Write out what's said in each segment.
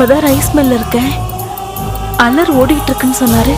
இப்பதான் ரைஸ் மில்ல இருக்கேன். அலர் ஓடிட்டு இருக்குன்னு சொன்னாரு.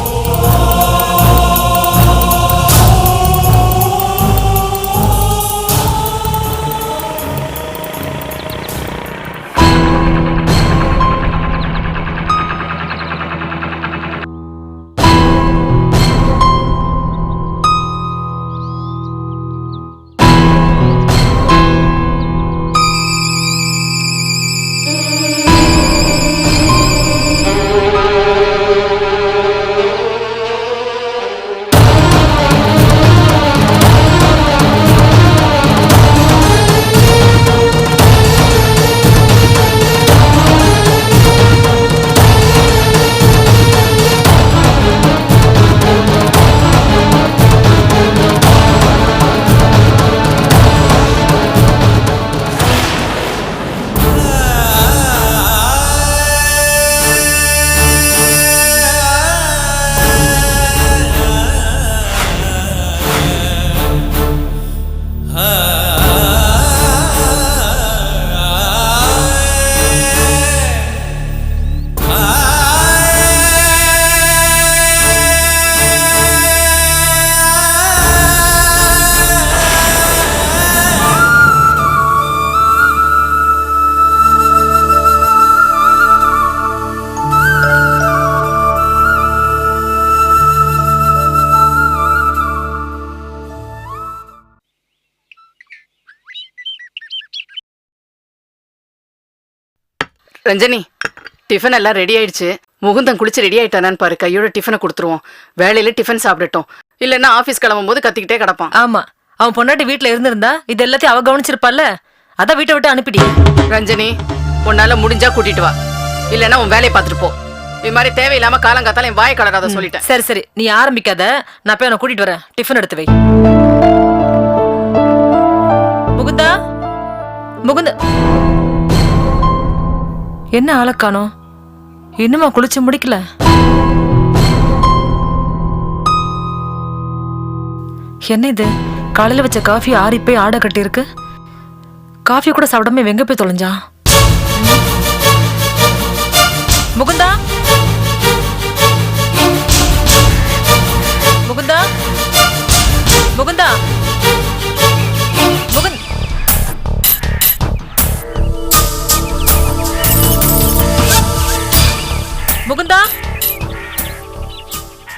ரஞ்சனி டிஃபன் எல்லாம் ரெடி ஆயிடுச்சு. முகுந்தன் குளிச்சு ரெடி ஆயிட்டானான்னு பாரு. கையோட டிஃபனை கொடுத்துருவோம். வேலையில டிஃபன் சாப்பிடட்டும். இல்லைன்னா ஆபீஸ் கிளம்பும் போது கத்திக்கிட்டே கிடப்பான். ஆமா. அவன் பொண்டாட்டி வீட்ல இருந்திருந்தா இது எல்லாத்தையும் அவ கவனிச்சிருப்பால அதான் வீட்டை விட்டு அனுப்பிடி. ரஞ்சனி உன்னால முடிஞ்சா கூட்டிட்டு வா. இல்லைன்னா உன் வேலையை பார்த்துட்டு போ. இது மாதிரி தேவையில்லாம காலங்காத்தால என் வாயை கலராத சொல்லிட்டேன். சரி சரி. நீ ஆரம்பிக்காத. நான் போய் அவனை கூட்டிட்டு வரேன். டிஃபன் எடுத்து வை. முகுந்தா? முகுந்த என்ன ஆளை இன்னுமா குளிச்சு முடிக்கல? என்ன இது? காலையில வச்ச காஃபி ஆறி போய் ஆடை கட்டியிருக்கு. காஃபி கூட சாப்பிடாம வெங்க எங்க போய் தொலைஞ்சான் முகுந்தா? முகுந்தா? முகுந்தா?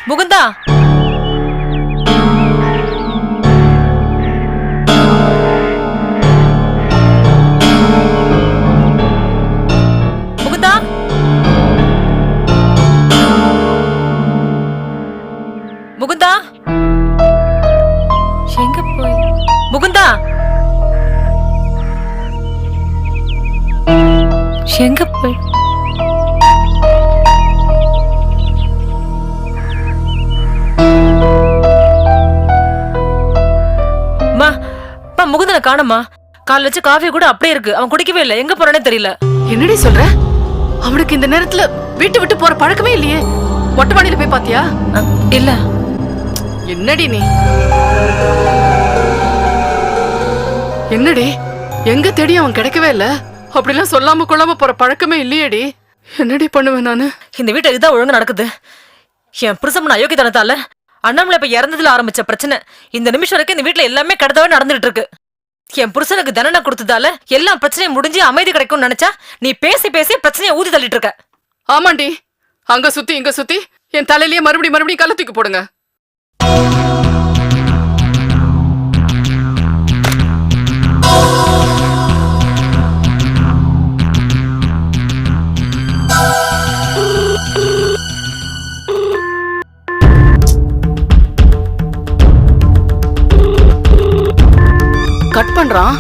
முகுந்தா முகுந்தா முகுந்தா எங்க போய் முகுந்தா எங்க போய் அம்மா அம்மா முகுந்தனை காணோம்மா. கால் வச்ச காஃபி கூட அப்படியே இருக்கு. அவன் குடிக்கவே இல்லை. எங்க போறானே தெரியல. என்னடி சொல்ற? அவனுக்கு இந்த நேரத்துல வீட்டு விட்டு போற பழக்கமே இல்லையே. மொட்டை போய் பாத்தியா? இல்ல. என்னடி நீ? என்னடி? எங்க தேடி அவன் கிடைக்கவே இல்ல? அப்படிலாம் சொல்லாம கொள்ளாம போற பழக்கமே இல்லையேடி. என்னடி பண்ணுவேன் நானு? இந்த வீட்டை இதுதான் ஒழுங்கா நடக்குது. என் புருஷன் அயோக்கியத்தனத்தால அண்ணாமலை இப்ப இறந்ததுல ஆரம்பிச்ச பிரச்சனை. இந்த நிமிஷம் வரைக்கும் இந்த வீட்டுல எல்லாமே கடத்தவே நடந்துட்டு இருக்கு. என் புருஷனுக்கு தண்டனை கொடுத்ததால எல்லா பிரச்சனையும் முடிஞ்சு அமைதி கிடைக்கும்னு நினைச்சா நீ பேசி பேசி பிரச்சனையை ஊதி தள்ளிட்டு இருக்க. ஆமாண்டி. அங்க சுத்தி இங்க சுத்தி என் தலையிலேயே மறுபடியும் மறுபடியும் கள்ள தூக்கி போடுங்க. பண்றான்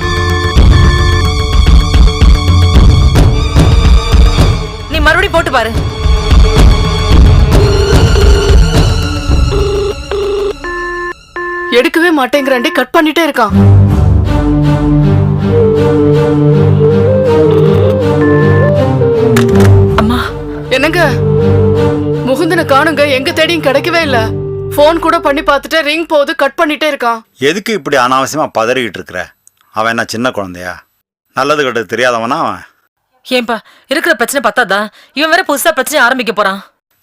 நீ மறுபடியும் போட்டு பாரு. எடுக்கவே மாட்டேங்கிறாண்டி கட் பண்ணிட்டே இருக்கான். அம்மா. என்னங்க? முகுந்தனை காணுங்க எங்க தேடியும் கிடைக்கவே இல்ல. ஃபோன் கூட பண்ணி பார்த்துட்டு ரிங் போகுது கட் பண்ணிட்டே இருக்கான். எதுக்கு இப்படி அனாவசியமாக பதறிக்கிட்டு இருக்கிற? அவன் என்ன சின்ன குழந்தையா? நல்லது கெட்டது தெரியாதவனா அவன்? ஏன்பா இருக்கிற பிரச்சனை பத்தாதா இவன் வேற புதுசா பிரச்சனை ஆரம்பிக்க போறான்.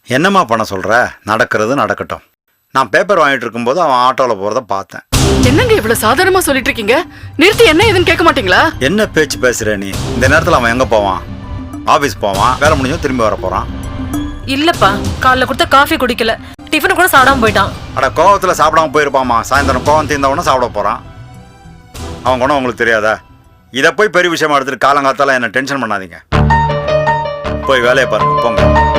என்னம்மா பண்ண சொல்ற? நடக்கிறது நடக்கட்டும். நான் பேப்பர் வாங்கிட்டு இருக்கும்போது அவன் ஆட்டோவில் போகிறத பார்த்தேன். என்னங்க இவ்வளவு சாதாரணமா சொல்லிட்டு இருக்கீங்க? நிறுத்தி என்ன ஏதுன்னு கேட்க மாட்டீங்களா? என்ன பேச்சு பேசுற நீ? இந்த நேரத்தில் அவன் எங்கே போவான்? ஆஃபீஸ் போவான் வேலை முடிஞ்சும் திரும்பி வர போகிறான் இல்லப்பா காலைல கொடுத்த காஃபி குடிக்கல. டிஃபன் கூட சாப்பிடாம போயிட்டான். அட கோவத்தில் சாப்பிடாம போயிருப்பாமா சாயந்தரம் கோவம் தீர்ந்தவொடனே சாப்பிட போகிறான் அவன் குணம் உங்களுக்கு தெரியாதா? இதை போய் பெரிய விஷயமா எடுத்துட்டு காலங்காத்தால என்ன டென்ஷன் பண்ணாதீங்க. போய் வேலையை பாருங்க போங்க.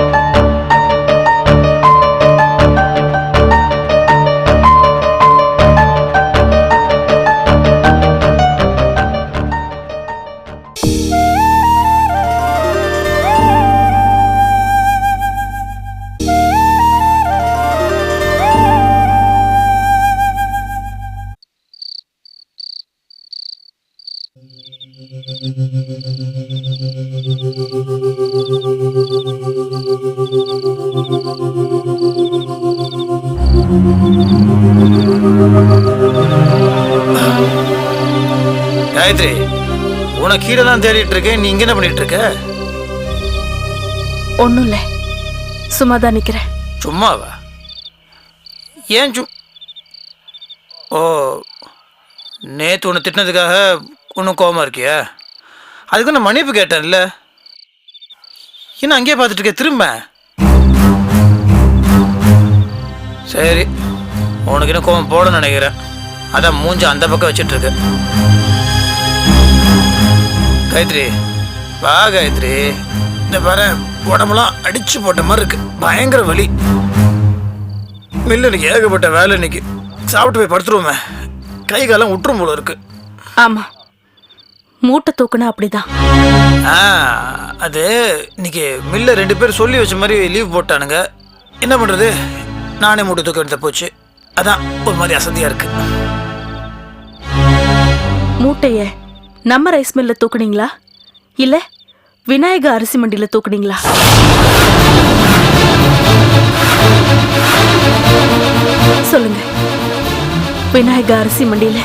காயத்ரி உனக்கு கீழே தான் தேடிட்டு இருக்கேன். நீ இங்க என்ன பண்ணிட்டு இருக்க? ஒன்றும் இல்லை சும்மா தான் நிற்கிறேன் சும்மாவா? ஏன் சு ஓ நேற்று உன்னை திட்டினதுக்காக ஒன்றும் கோவமா இருக்கியா? அதுக்கு நான் மன்னிப்பு கேட்டேன்ல. என்ன அங்கேயே பார்த்துட்டு இருக்க திரும்ப? சரி உனக்கு என்ன கோவம் போட நினைக்கிறேன். அதான் மூஞ்ச அந்த பக்கம் வச்சிட்டு இருக்க. காயத்ரி வா காயத்ரி. இந்த பாரு உடம்புலாம் அடிச்சு போட்ட மாதிரி இருக்கு. பயங்கர வலி. மில்ல எனக்கு ஏகப்பட்ட வேலை இன்னைக்கு. சாப்பிட்டு போய் படுத்துருவோமே. கை காலம் விட்டுரும் போல இருக்கு. ஆமாம் மூட்டை தூக்குனா அப்படிதான். ஆ அது இன்னைக்கு மில்ல ரெண்டு பேர் சொல்லி வச்ச மாதிரி லீவ் போட்டானுங்க. என்ன பண்றது? நானே மூட்டை தூக்க வேண்டியதா போச்சு. அதான் ஒரு மாதிரி அசதியா இருக்கு. மூட்டைய நம்ம ரைஸ் மில்ல தூக்குனீங்களா? இல்ல விநாயக அரிசி மண்டியில தூக்குனீங்களா? சொல்லுங்க. விநாயக அரிசி மண்டியில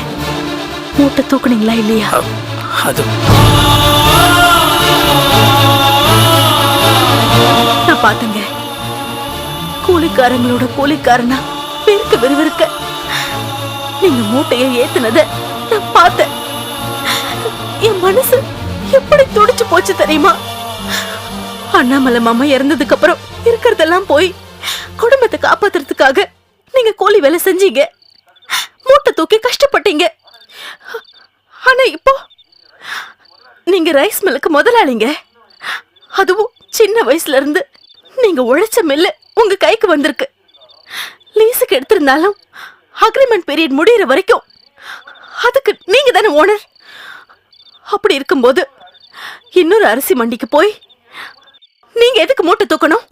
மூட்டை தூக்குனீங்களா இல்லையா? அது. நான் பார்த்தேங்க கூலிக்காரங்களோட கூலிக்காரனா பெருக்க விறுவிறுக்க. நீங்க மூட்டைய ஏத்துனத நான் பார்த்தேன். என் மனசு எப்படி துடிச்சு போச்சு தெரியுமா? அண்ணாமலை மாமா இறந்ததுக்கு அப்புறம் இருக்கிறதெல்லாம் போய் குடும்பத்தை காப்பாத்துறதுக்காக நீங்க கோழி வேலை செஞ்சீங்க. மூட்டை தூக்கி கஷ்டப்பட்டீங்க. ஆனா இப்போ நீங்க ரைஸ் மில்லுக்கு முதலாளிங்க. அதுவும் சின்ன வயசுல இருந்து நீங்க உழைச்ச மில்லு உங்க கைக்கு வந்திருக்கு. லீஸுக்கு எடுத்திருந்தாலும் அக்ரிமெண்ட் பீரியட் முடியிற வரைக்கும் அதுக்கு நீங்க தானே ஓனர் அப்படி இருக்கும்போது இன்னொரு அரிசி மண்டிக்கு போய் நீங்க எதுக்கு மூட்டை தூக்கணும்?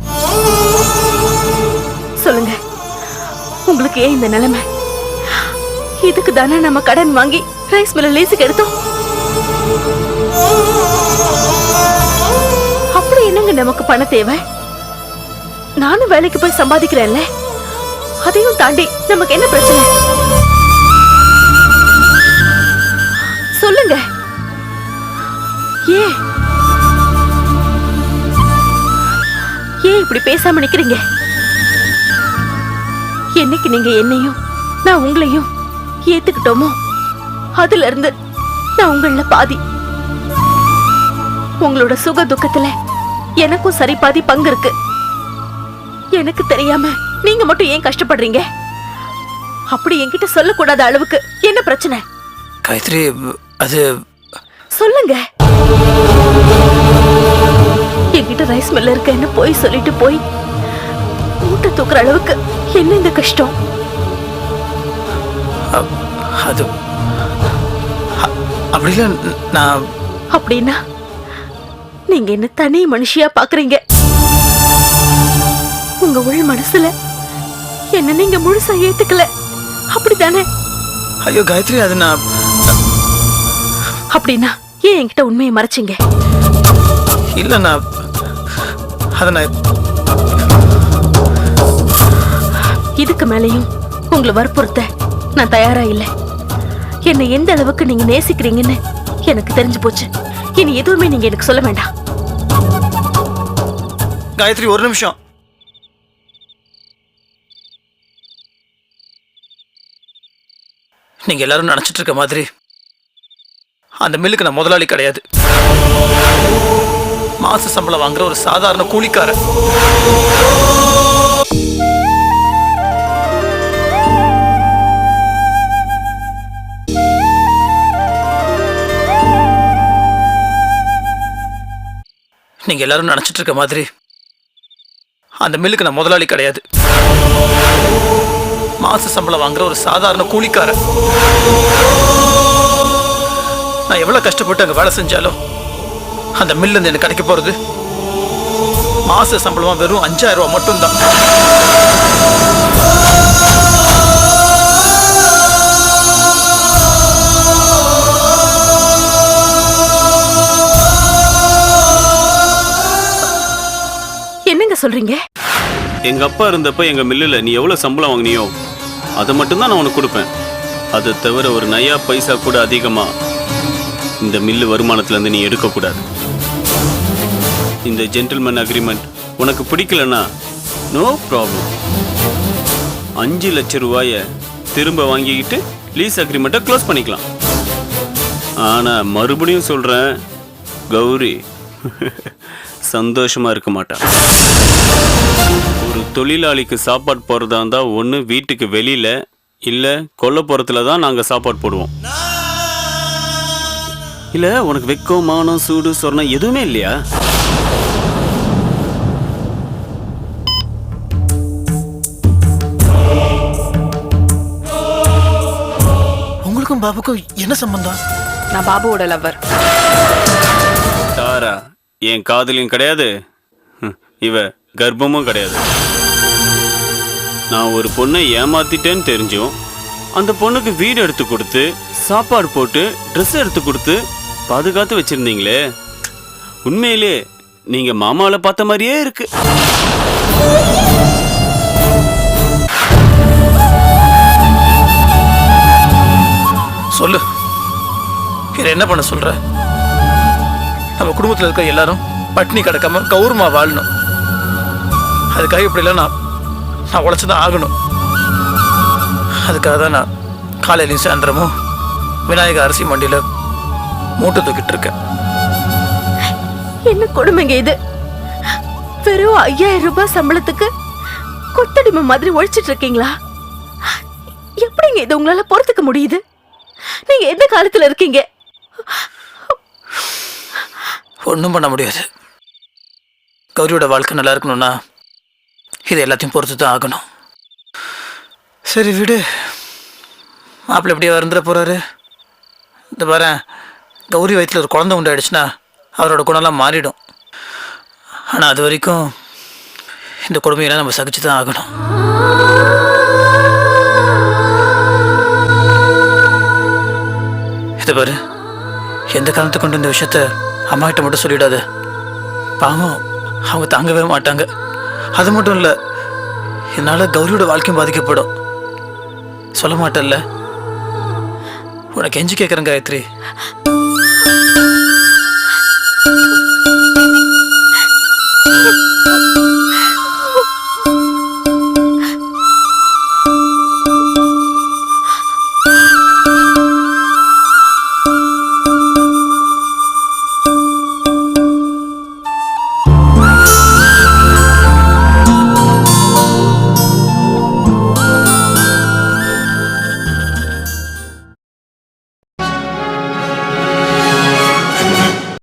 சொல்லுங்க. உங்களுக்கு ஏன் இந்த நிலைமை? இதுக்கு தானே நம்ம கடன் வாங்கி ரைஸ் மில்ல லீஸுக்கு எடுத்தோம். அப்படி என்னங்க நமக்கு பண தேவை? நானும் வேலைக்கு போய் சம்பாதிக்கிறேன்ல. அதையும் தாண்டி நமக்கு என்ன பிரச்சனை? சொல்லுங்க. ஏன் ஏன் இப்படி பேசாம நிக்கிறீங்க? என்னைக்கு நீங்க என்னையும் நான் உங்களையும் ஏத்துக்கிட்டோமோ? அதுல இருந்து நான் உங்கள பாதி. உங்களோட சுக துக்கத்துல எனக்கும் சரி பாதி பங்கு இருக்கு. எனக்கு தெரியாம நீங்க மட்டும் ஏன் கஷ்டப்படுறீங்க? அப்படி என்கிட்ட சொல்லக்கூடாத அளவுக்கு என்ன பிரச்சனை? காயத்ரி அது சொல்லுங்க. என்கிட்ட ரைஸ் மில்ல இருக்கேன்னு போய் சொல்லிட்டு போய் மூட்டை தூக்குற அளவுக்கு என்ன இந்த கஷ்டம்? அது அ- அப்படி இல்லை நான் அப்படின்னா நீங்க என்ன தனி மனுஷியா பாக்குறீங்க? உங்க உள் மனசுல என்ன நீங்க முழுசா ஏத்துக்கல? அப்படிதானே ஐயோ காயத்ரி அது நான் அப்படின்னா ஏன் என்கிட்ட உண்மையை மறைச்சீங்க? இல்லை நான் அதை நான் இதுக்கு மேலேயும் உங்களை வற்புறுத்த நான் தயாரா இல்ல. என்னை எந்த அளவுக்கு நீங்க நேசிக்கிறீங்கன்னு எனக்கு தெரிஞ்சு போச்சு. இனி எதுவுமே நீங்க எனக்கு சொல்ல வேண்டாம். காயத்ரி ஒரு நிமிஷம். நீங்க எல்லாரும் நினைச்சிட்டு இருக்க மாதிரி அந்த மில்லுக்கு நான் முதலாளி கிடையாது. மாச சம்பளம் வாங்குற ஒரு சாதாரண கூலிக்காரன். நீங்க எல்லாரும் நினைச்சிட்டு இருக்க மாதிரி அந்த மில்லுக்கு நான் முதலாளி கிடையாது. மாச சம்பளம் வாங்குற ஒரு சாதாரண கூலிக்காரன். நான் எவ்வளவு கஷ்டப்பட்டு அங்க வேலை செஞ்சாலும் அந்த மில்ல இருந்து எனக்கு கிடைக்க போறது மாச சம்பளமா வெறும் அஞ்சாயிரம் ரூபாய் மட்டும்தான். என்னங்க சொல்றீங்க? எங்க அப்பா இருந்தப்ப எங்க மில்லுல நீ எவ்வளவு சம்பளம் வாங்கினியோ அதை மட்டும்தான் நான் உனக்கு கொடுப்பேன். அதை தவிர ஒரு நயா பைசா கூட அதிகமா இந்த மில்லு வருமானத்துலேருந்து நீ எடுக்கக்கூடாது. இந்த ஜென்டில்மேன் அக்ரிமெண்ட் உனக்கு பிடிக்கலனா நோ ப்ராப்ளம் அஞ்சு லட்சம் ரூபாயை திரும்ப வாங்கிக்கிட்டு லீஸ் அக்ரிமெண்ட்டை க்ளோஸ் பண்ணிக்கலாம். ஆனால் மறுபடியும் சொல்கிறேன் கௌரி சந்தோஷமா இருக்க மாட்டான் ஒரு தொழிலாளிக்கு சாப்பாடு போகிறதா இருந்தால் ஒன்று வீட்டுக்கு வெளியில் இல்லை கொல்லைப்புறத்தில் தான் நாங்கள் சாப்பாடு போடுவோம். இல்லை உனக்கு வெக்கம் மானம் சூடு சொரணம் எதுவுமே இல்லையா? உங்களுக்கும் பாபுக்கும் என்ன சம்பந்தம்? நான் பாபுவோட லவ்வர் தாரா என் காதலியும் கிடையாது. ஹம், இவ கர்ப்பமும் கிடையாது. நான் ஒரு பொண்ணை ஏமாத்திட்டேன்னு தெரிஞ்சும் அந்த பொண்ணுக்கு வீடு எடுத்து கொடுத்து சாப்பாடு போட்டு ட்ரெஸ் எடுத்து கொடுத்து பாதுகாத்து வச்சிருந்தீங்களே. உண்மையிலே நீங்க மாமாவில் பார்த்த மாதிரியே இருக்கு. சொல்லு. இதை என்ன பண்ண சொல்ற? நம்ம குடும்பத்தில் இருக்க எல்லாரும் பட்னி கிடக்காம கௌரவமா வாழணும். அதுக்காக இப்படி நான் நான் நான் உழைச்சுதான் ஆகணும். அதுக்காக தான் நான் காலையிலையும் சாயந்தரமும் விநாயகர் அரிசி மண்டியில் மூட்டை தூக்கிட்டு இருக்கேன் என்ன கொடுமைங்க இது? வெறும் ஐயாயிரம் ரூபாய் சம்பளத்துக்கு கொத்தடிமை மாதிரி ஒழிச்சிட்டு இருக்கீங்களா? எப்படிங்க இது உங்களால பொறுத்துக்க முடியுது? நீங்க எந்த காலத்துல இருக்கீங்க? ஒன்றும் பண்ண முடியாது. கௌரியோட வாழ்க்கை நல்லா இருக்கணும்னா இது எல்லாத்தையும் பொறுத்து தான் ஆகணும். சரி விடு. மாப்பிள்ளை எப்படியா இருந்துட போறாரு. இந்த பாரு கௌரி வயிற்றில் ஒரு குழந்தை உண்டாயிடுச்சுன்னா அவரோட குணம்லாம் மாறிடும். ஆனால் அது வரைக்கும் இந்த கொடுமையெல்லாம் நம்ம சகிச்சு தான் ஆகணும். இது பாரு. எந்த காரணத்தை கொண்டு இந்த விஷயத்த அம்மா கிட்ட மட்டும் சொல்லிவிடாது பாவம் அவங்க தாங்கவே மாட்டாங்க. அது மட்டும் இல்லை என்னால் கௌரியோட வாழ்க்கையும் பாதிக்கப்படும். சொல்ல மாட்டேன்ல. உனக்கு எஞ்சி கேட்குறேன் காயத்ரி.